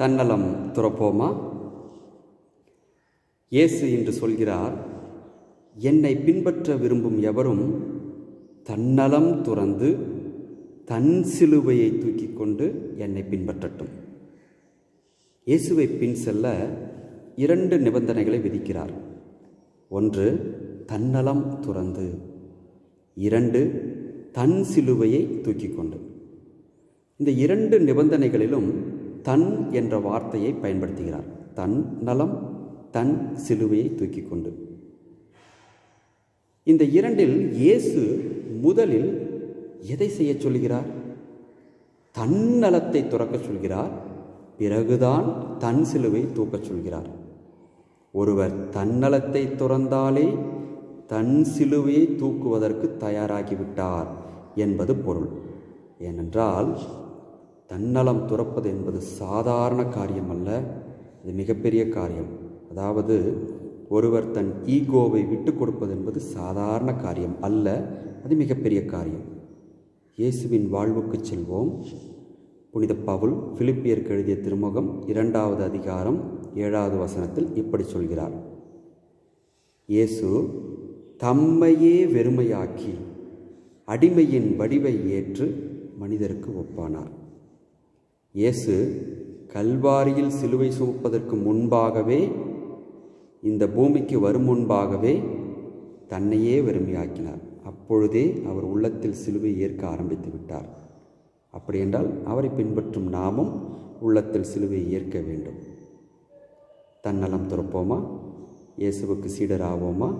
தன்னலம் துறப்போமா? இயேசு என்று சொல்கிறார் என்னை பின்பற்ற விரும்பும் எவரும் தன்னலம் துறந்து தன் சிலுவையை தூக்கி கொண்டு என்னை பின்பற்றட்டும். இயேசுவை பின் செல்ல இரண்டு நிபந்தனைகளை விதிக்கிறார். ஒன்று தன்னலம் துறந்து. இரண்டு தன் சிலுவையை தூக்கி கொண்டு. இந்த இரண்டு நிபந்தனைகளிலும் தன் என்ற வார்த்தையை பயன்படுத்துகிறார். தன் நலம் தன் சிலுவையை தூக்கி கொண்டு இந்த இரண்டில் இயேசு முதலில் எதை செய்ய சொல்கிறார்? தன்னலத்தை துறக்க சொல்கிறார். பிறகுதான் தன் சிலுவை தூக்கச் சொல்கிறார். ஒருவர் தன்னலத்தை துறந்தாலே தன் சிலுவையை தூக்குவதற்கு தயாராகிவிட்டார் என்பது பொருள். ஏனென்றால் தன்னலம் துறப்பது என்பது சாதாரண காரியம் அல்ல. இது மிகப்பெரிய காரியம். அதாவது ஒருவர் தன் ஈகோவை விட்டு கொடுப்பது என்பது சாதாரண காரியம் அல்ல. அது மிகப்பெரிய காரியம். இயேசுவின் வாழ்வுக்கு செல்வோம். புனித பவுல் பிலிப்பியருக்கு எழுதிய திருமுகம் இரண்டாவது அதிகாரம் ஏழாவது வசனத்தில் இப்படி சொல்கிறார். இயேசு தம்மையே வெறுமையாக்கி அடிமையின் வடிவை ஏற்று மனிதருக்கு ஒப்பானார். இயேசு கல்வாரியில் சிலுவை சுமப்பதற்கு முன்பாகவே இந்த பூமிக்கு வரும் முன்பாகவே தன்னையே வெறுமையாக்கினார். அப்பொழுதே அவர் உள்ளத்தில் சிலுவை ஏற்க ஆரம்பித்து விட்டார். அப்படி என்றால் அவரை பின்பற்றும் நாமும் உள்ளத்தில் சிலுவை ஏற்க வேண்டும். தன்னலம் துறப்போமா? இயேசுவுக்கு சீடராவோமா?